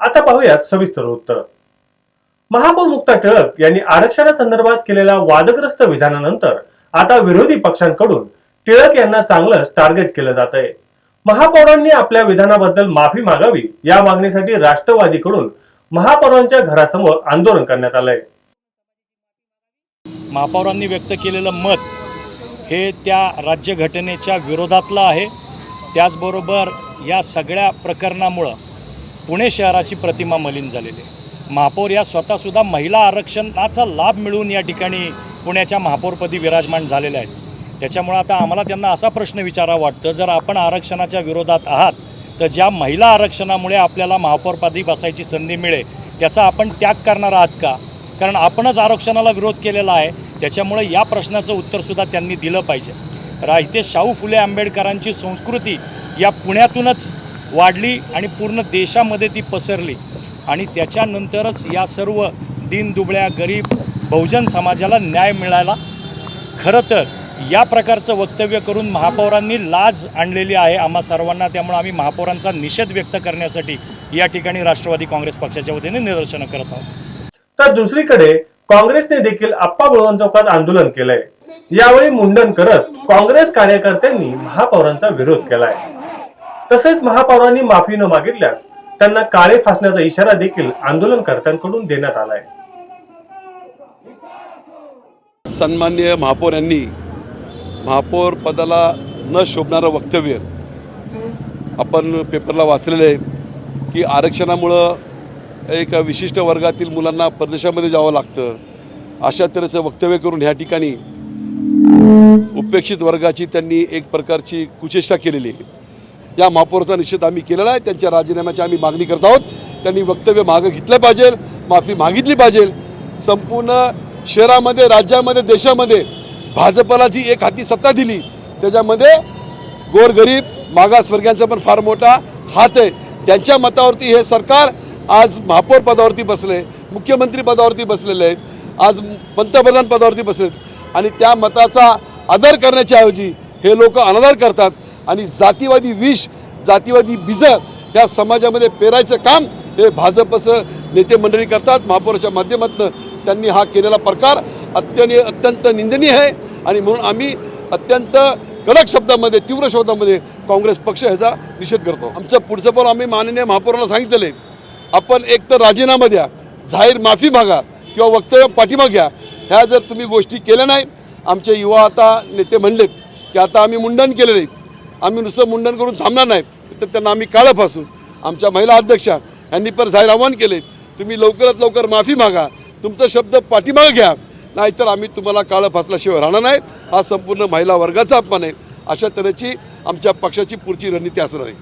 आता पाहूयात सविस्तर उत्तर. महापौर मुक्ता टिळक यांनी आरक्षणासंदर्भात केलेल्या वादग्रस्त विधानानंतर आता विरोधी पक्षांकडून टिळक यांना चांगलंच टार्गेट केलं जात आहे महापौरांनी आपल्या विधानाबद्दल माफी मागावी या मागणीसाठी राष्ट्रवादीकडून महापौरांच्या घरासमोर आंदोलन करण्यात आलंय. महापौरांनी व्यक्त केलेलं मत हे त्या राज्यघटनेच्या विरोधातलं आहे. त्याचबरोबर या सगळ्या प्रकरणामुळं पुणे शहराची प्रतिमा मलिन झालेली आहे. महापौर या स्वतःसुद्धा महिला आरक्षणाचा लाभ मिळून या ठिकाणी पुण्याच्या महापौरपदी विराजमान झालेल्या आहेत. त्याच्यामुळं आता आम्हाला त्यांना असा प्रश्न विचारावा वाटतं जर आपण आरक्षणाच्या विरोधात आहात तर ज्या महिला आरक्षणामुळे आपल्याला महापौरपदी बसायची संधी मिळेल त्याचा आपण त्याग करणार आहात का? कारण आपणच आरक्षणाला विरोध केलेला आहे त्याच्यामुळे या प्रश्नाचं उत्तरसुद्धा त्यांनी दिलं पाहिजे. राहिते शाहू फुले आंबेडकरांची संस्कृती या पुण्यातूनच वाढली आणि पूर्ण देशामध्ये ती पसरली. आणि त्याच्यानंतरच या सर्व दीनदुबळ्या गरीब बहुजन समाजाला न्याय मिळाला खरं तर या प्रकारचं वक्तव्य करून महापौरांनी लाज आणलेली आहे आम्हा सर्वांना. त्यामुळे आम्ही महापौरांचा निषेध व्यक्त करण्यासाठी या ठिकाणी राष्ट्रवादी काँग्रेस पक्षाच्या वतीने निदर्शनं करत आहोत. तर दुसरीकडे काँग्रेसने देखील आप्पा बळवंत चौकात आंदोलन केलंय. यावेळी मुंडन करत काँग्रेस कार्यकर्त्यांनी महापौरांचा विरोध केलाय. तसेच महापौरांनी माफी न मागितल्यास त्यांना काळे फासण्याचा इशारा देखील आंदोलनकर्त्यांकडून देण्यात आलाय. सन्मान्य महापौर यांनी महापौर पदाला न शोभणारं वक्तव्य आपण पेपरला वाचलेलं आहे की आरक्षणामुळं एक विशिष्ट वर्गातील मुलांना परदेशामध्ये जावं लागतं. अशा तऱ्हेचं वक्तव्य करून ह्या ठिकाणी उपेक्षित वर्गाची त्यांनी एक प्रकारची कुचेष्टा केलेली आहे. या महापौराचा निषेध आम्ही केलेला आहे. त्यांच्या राजीनाम्याची आम्ही मागणी करत आहोत. त्यांनी वक्तव्य मागं घेतलं पाहिजे माफी मागितली पाहिजे. संपूर्ण शहरामध्ये राज्यामध्ये देशामध्ये भाजपला जी एक हाती सत्ता दिली त्याच्यामध्ये गोरगरीब मागासवर्गीयांचा पण फार मोठा हात आहे. त्यांच्या मतावरती हे सरकार आज महापौर पदावरती बसले मुख्यमंत्री पदावरती बसलेले आहेत आज पंतप्रधान पदावरती बसलेत. आणि त्या मताचा आदर करण्याच्या ऐवजी हे लोक अनादर करतात. आणि जातीवादी विष जातीवादी बीजं या समाजामध्ये पेरायचं काम हे भाजपचं नेते मंडळी करतात. महापौराच्या माध्यमातून त्यांनी हा केलेला प्रकार अत्यंत अत्यंत निंदनीय आहे. आणि म्हणून आम्ही अत्यंत कडक शब्दामध्ये तीव्र शब्दामध्ये काँग्रेस पक्ष ह्याचा निषेध करतो. आमचं पुढचं पण आम्ही माननीय महापौराला सांगितलेलं आहे. आपण एक तर राजीनामा द्या जाहीर माफी मागा किंवा वक्तव्य पाठिंबा घ्या. ह्या जर तुम्ही गोष्टी केल्या नाही आमचे युवा आता नेते म्हणलेत की आता आम्ही मुंडन केलेलं आहे. आम्ही नुसतं मुंडन करून थांबणार नाही. तर त्यांना आम्ही काळं फासू आमच्या महिला अध्यक्षा यांनी पण जाहीर आव्हान केले तुम्ही लवकरात लवकर माफी मागा तुमचा शब्द पाठीमाग घ्या नाहीतर आम्ही तुम्हाला काळं फासल्याशिवाय राहणार नाही. हा संपूर्ण महिला वर्गाचा अपमान आहे. अशा तऱ्हेची आमच्या पक्षाची पुढची रणनीती असणार आहे.